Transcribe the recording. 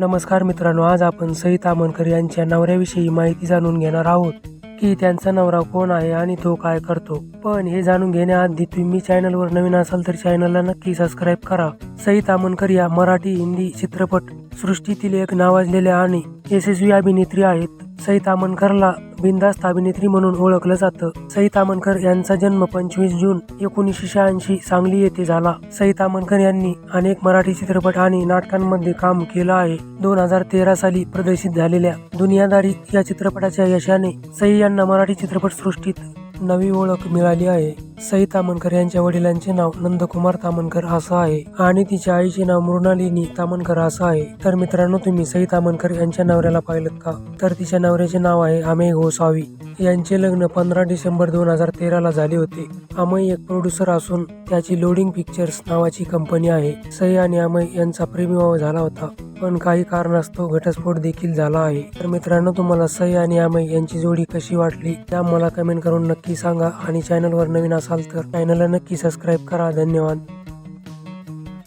नमस्कार मित्रांनो आज आपण सई तामणकर यांच्या नवऱ्याविषयी माहिती जाणून घेणार आहोत की त्यांचा नवरा कोण आहे आणि तो काय करतो. पण हे जाणून घेण्याआधी तुम्ही चॅनलवर नवीन असाल तर चॅनलला नक्की सबस्क्राईब करा. सई तामणकर या मराठी हिंदी चित्रपट सृष्टीतील एक नावाजलेल्या आणि यशस्वी अभिनेत्री आहेत सई तामणकरला बिंदास्त अभिनेत्री म्हणून ओळखलं जातं. सई तामणकर यांचा जन्म पंचवीस जून एकोणीसशे शहाऐंशी सांगली येथे झाला. सई तामणकर यांनी अनेक मराठी चित्रपट आणि नाटकांमध्ये काम केलं आहे. दोन हजार तेरा साली प्रदर्शित झालेल्या दुनियादारी या चित्रपटाच्या यशाने सई यांना मराठी चित्रपट सृष्टीत नवी ओळख मिळाली आहे. सई तामणकर यांच्या वडिलांचे नाव नंदकुमार तामणकर असं आहे आणि तिच्या आईचे नाव मृणालिनी तामणकर असं आहे. तर मित्रांनो तुम्ही सई तामणकर यांच्या नवऱ्याला पाहिलं का? तर तिच्या नवऱ्याचे नाव आहे अमेय गोसावी. यांचे लग्न पंधरा डिसेंबर दोन हजार तेराला झाले होते. अमय एक प्रोड्युसर असून त्याची लोडिंग पिक्चर्स नावाची कंपनी आहे. सई आणि अमय यांचा प्रेमविवाह झाला होता. पण काही कारणास्तव घटस्फोट देखील झाला आहे. तर मित्रांनो तुम्हाला सई आणि अमय यांची जोडी कशी वाटली त्या मला कमेंट करून नक्की सांगा आणि चॅनलवर नवीन असाल तर चॅनलला नक्की सबस्क्राईब करा. धन्यवाद.